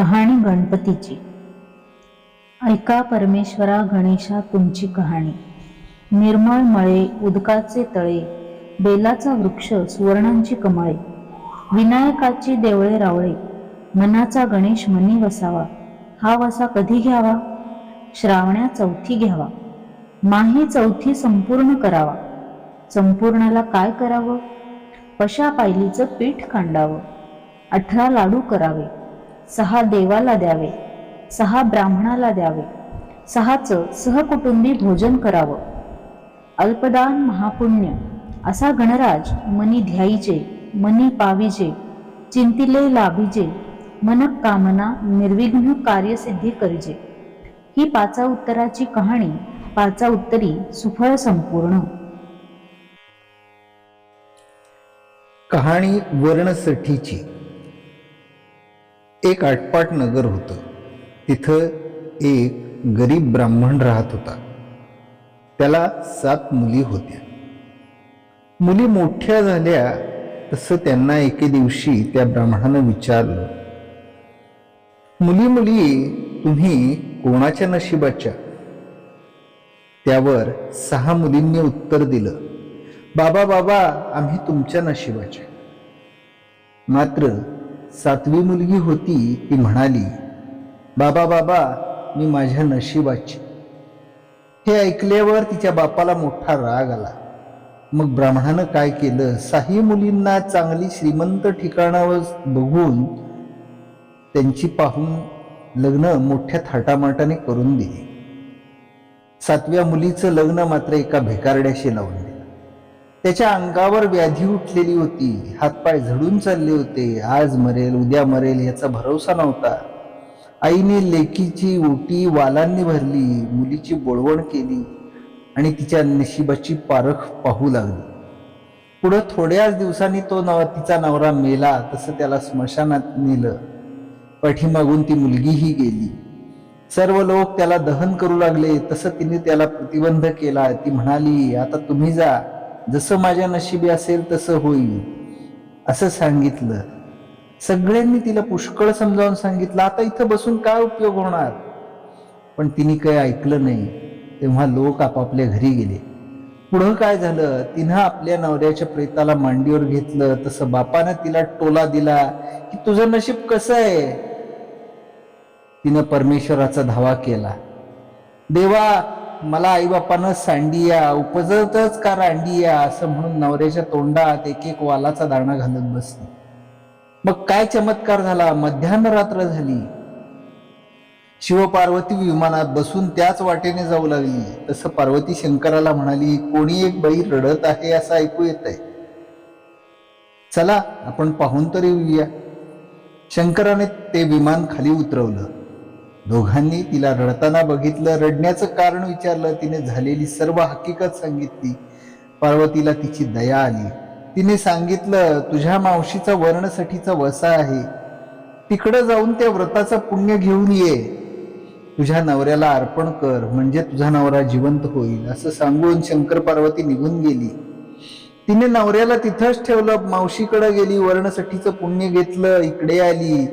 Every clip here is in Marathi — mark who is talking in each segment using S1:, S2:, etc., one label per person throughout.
S1: कहाणी गणपतीची. ऐका परमेश्वरा गणेशा तुमची कहाणी. निर्मळ मळे उदकाचे तळे बेलाचा वृक्ष सुवर्णांची कमळे विनायकाची देवळे रावळे मनाचा गणेश मनी वसावा हा वसा कधी घ्यावा? श्रावण्या चौथी घ्यावा. माही चौथी संपूर्ण करावा. संपूर्णाला काय करावं? पशा पायलीचं पीठ कांडावं. अठरा लाडू करावे. सहा देवाला द्यावे सहा ब्राह्मणाला द्यावे सहाचं सहकुटुंबी भोजन करावं. अल्पदान महापुण्य असा गणराज मनी ध्याईचे मनी पाविजे चिंतिले लाभिजे मन कामना निर्विघ्न कार्यसिद्धी करिजे. ही पाचा उत्तराची कहाणी पाचा उत्तरी सुफळ संपूर्ण.
S2: कहाणी वर्णसठीची एक आटपाट नगर होतं. तिथं एक गरीब ब्राह्मण राहत होता. त्याला सात मुली होत्या. मुली मोठ्या झाल्या तसं त्यांना एके दिवशी त्या ब्राह्मणानं विचारलं मुली मुली तुम्ही कोणाच्या नशिबाच्या? त्यावर सहा मुलींनी उत्तर दिलं बाबा बाबा आम्ही तुमच्या नशिबाच्या मात्र सातवी मुलगी होती ती म्हणाली बाबा बाबा मी माझ्या नशिबाची. हे ऐकल्यावर तिच्या बापाला मोठा राग आला. मग ब्राह्मणानं काय केलं? साही मुलींना चांगली श्रीमंत ठिकाणावर बघून त्यांची पाहून लग्न मोठ्या थाटामाटाने करून दिली. सातव्या मुलीचं लग्न मात्र एका भिकारड्याशी लावून दिले. त्याच्या अंगावर व्याधी उठलेली होती. हातपाय झडून चालले होते. आज मरेल उद्या मरेल याचा भरोसा नव्हता. आईने लेकीची ओटी वालांनी भरली मुलीची बोळवण केली आणि तिच्या नशिबाची पारख पाहू लागली. पुढं थोड्याच दिवसांनी तो नव तिचा नवरा मेला तसं त्याला स्मशानात नेलं. पाठीमागून ती मुलगीही गेली. सर्व लोक त्याला दहन करू लागले. तसं तिने त्याला प्रतिबंध केला. ती म्हणाली आता तुम्ही जा. जसं माझ्या नशिबी असेल तसं होईल असं सांगितलं. सगळ्यांनी तिला पुष्कळ समजावून सांगितलं आता इथं बसून काय उपयोग होणार? पण तिने काही ऐकलं नाही तेव्हा लोक आपापल्या घरी गेले. पुढं काय झालं? तिनं आपल्या नवऱ्याच्या प्रेताला मांडीवर घेतलं तसं बापानं तिला टोला दिला की तुझं नशीब कसं आहे? तिनं परमेश्वराचा धावा केला. देवा मला आईबापानं सांडिया उपजतच का रांडिया असं म्हणून नवऱ्याच्या तोंडात एक एक वालाचा दाणा घालत बसली. मग काय चमत्कार झाला? मध्यान्ह रात्र झाली. शिवपार्वती विमानात बसून त्याच वाटेने जाऊ लागली. तसं पार्वती शंकराला म्हणाली कोणी एक बाई रडत आहे असं ऐकू येत आहे चला आपण पाहून तरी येऊया. शंकराने ते विमान खाली उतरवलं. दोघांनी तिला रडताना बघितलं. रडण्याचं कारण विचारलं. तिने झालेली सर्व हकीकत सांगितली. पार्वतीला तिची दया आली. तिने सांगितलं तुझ्या मावशीचा वर्णसाठीचा वसा आहे. तिकडं जाऊन त्या व्रताचं पुण्य घेऊन ये. तुझ्या नवऱ्याला अर्पण कर. म्हणजे तुझा नवरा जिवंत होईल. असं सांगून शंकर पार्वती निघून गेली. तिने नवऱ्याला तिथंच ठेवलं. मावशीकडे गेली वर्णसाठीचं पुण्य घेतलं इकडे आली.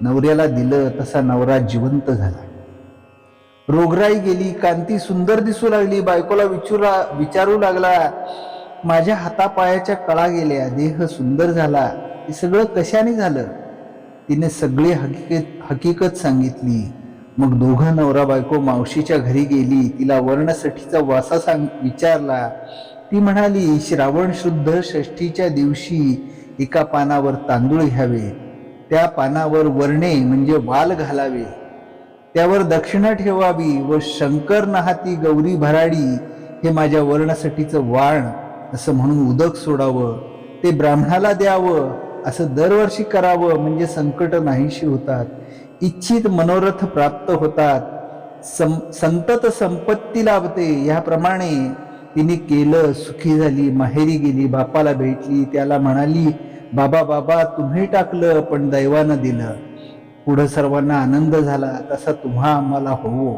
S2: नवऱ्याला दिलं तसा नवरा जिवंत झाला. रोगराई गेली कांती सुंदर दिसू लागली बायकोला विचुरा विचारू लागला माझ्या हातापायाच्या कळा गेल्या देह सुंदर झाला हे सगळं कशाने झालं? तिने सगळी हकीकत हकीकत सांगितली. मग दोघं नवरा बायको मावशीच्या घरी गेली तिला वर्णसठीचा वासा सांग विचारला. ती म्हणाली श्रावण शुद्ध षष्ठीच्या दिवशी एका पानावर तांदूळ घ्यावे. त्या पानावर वरणे म्हणजे वाल घालावे. त्यावर दक्षिणा ठेवावी व शंकर नहाती गौरी भराडी हे माझ्या वर्णासाठीचं वाण असं म्हणून उदक सोडावं ते ब्राह्मणाला द्यावं असं दरवर्षी करावं म्हणजे संकट नाहीशी होतात. इच्छित मनोरथ प्राप्त होतात. सं संतत संपत्ती लाभते. ह्याप्रमाणे तिने केलं सुखी झाली माहेरी गेली बापाला भेटली त्याला म्हणाली बाबा बाबा तुम्ही टाकलं पण दैवानं दिलं. पुढं सर्वांना आनंद झाला तसा तुम्हा आम्हाला होवो.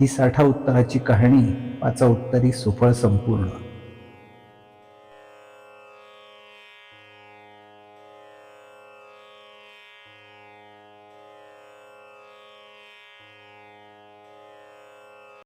S2: ही साठा उत्तराची कहाणी पाचा उत्तरी सुफळ संपूर्ण.